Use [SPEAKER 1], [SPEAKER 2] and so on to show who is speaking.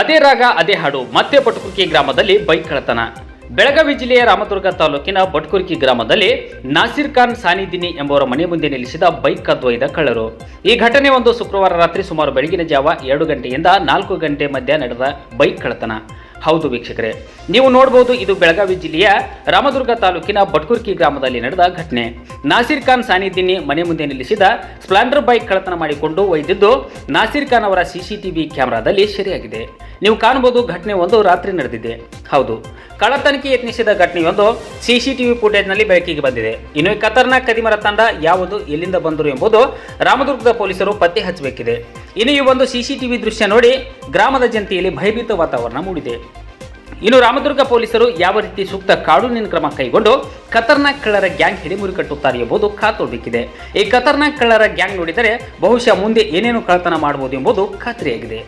[SPEAKER 1] ಅದೇ ರಾಗ, ಅದೇ ಹಾಡು ಮತ್ತೆ ಬಟಕುರ್ಕಿ ಗ್ರಾಮದಲ್ಲಿ ಬೈಕ್ ಕಳ್ಳತನ. ಬೆಳಗಾವಿ ಜಿಲ್ಲೆಯ ರಾಮದುರ್ಗ ತಾಲೂಕಿನ ಬಟ್ಕುರ್ಕಿ ಗ್ರಾಮದಲ್ಲಿ ನಾಸಿರ್ ಖಾನ್ ಸಾನಿದಿನಿ ಎಂಬುವರ ಮನೆ ಮುಂದೆ ನಿಲ್ಲಿಸಿದ ಬೈಕ್ ಕದ್ದೊಯ್ದ ಕಳ್ಳರು. ಈ ಘಟನೆ ಒಂದು ಶುಕ್ರವಾರ ರಾತ್ರಿ ಸುಮಾರು ಬೆಳಗಿನ ಜಾವ ಎರಡು ಗಂಟೆಯಿಂದ ನಾಲ್ಕು ಗಂಟೆ ಮಧ್ಯ ನಡೆದ ಬೈಕ್ ಕಳ್ಳತನ. ಹೌದು ವೀಕ್ಷಕರೇ, ನೀವು ನೋಡಬಹುದು ಇದು ಬೆಳಗಾವಿ ಜಿಲ್ಲೆಯ ರಾಮದುರ್ಗ ತಾಲೂಕಿನ ಬಟ್ಕುರ್ಕಿ ಗ್ರಾಮದಲ್ಲಿ ನಡೆದ ಘಟನೆ. ನಾಸಿರ್ ಖಾನ್ ಸಾನಿದ್ದೀನಿ ಮನೆ ಮುಂದೆ ನಿಲ್ಲಿಸಿದ ಸ್ಪ್ಲಾಂಡರ್ ಬೈಕ್ ಕಳತನ ಮಾಡಿಕೊಂಡು ಒಯ್ದಿದ್ದು ನಾಸಿರ್ ಖಾನ್ ಅವರ ಸಿಸಿಟಿವಿ ಕ್ಯಾಮೆರಾದಲ್ಲಿ ಸೆರೆಯಾಗಿದೆ. ನೀವು ಕಾಣಬಹುದು ಘಟನೆ ಒಂದು ರಾತ್ರಿ ನಡೆದಿದೆ. ಹೌದು, ಕಳ್ಳತನಕ್ಕೆ ಯತ್ನಿಸಿದ ಘಟನೆಯೊಂದು ಸಿಸಿಟಿವಿ ಫುಟೇಜ್ನಲ್ಲಿ ಬೆಳಕಿಗೆ ಬಂದಿದೆ. ಇನ್ನು ಈ ಕದಿಮರ ತಂಡ ಯಾವುದು, ಎಲ್ಲಿಂದ ಬಂದರು ಎಂಬುದು ರಾಮದುರ್ಗದ ಪೊಲೀಸರು ಪತ್ತೆ ಹಚ್ಚಬೇಕಿದೆ. ಇನ್ನು ಈ ಒಂದು ಸಿಸಿಟಿವಿ ದೃಶ್ಯ ನೋಡಿ ಗ್ರಾಮದ ಜನತೆಯಲ್ಲಿ ಭಯಭೀತ ವಾತಾವರಣ ಮೂಡಿದೆ. ಇನ್ನು ರಾಮದುರ್ಗ ಪೊಲೀಸರು ಯಾವ ರೀತಿ ಸೂಕ್ತ ಕಾನೂನಿನ ಕ್ರಮ ಕೈಗೊಂಡು ಖತರ್ನಾಕ್ ಕಳ್ಳರ ಗ್ಯಾಂಗ್ ಹಿಡಿಮುರಿ ಕಟ್ಟುತ್ತಾರೆ ಎಂಬುದು ಕಾತೋಡಬೇಕಿದೆ ಈ ಖತರ್ನಾಕ್ ಕಳ್ಳರ ಗ್ಯಾಂಗ್ ನೋಡಿದರೆ ಬಹುಶಃ ಮುಂದೆ ಏನೇನು ಕಳ್ಳತನ ಮಾಡಬಹುದು ಎಂಬುದು ಖಾತ್ರಿಯಾಗಿದೆ.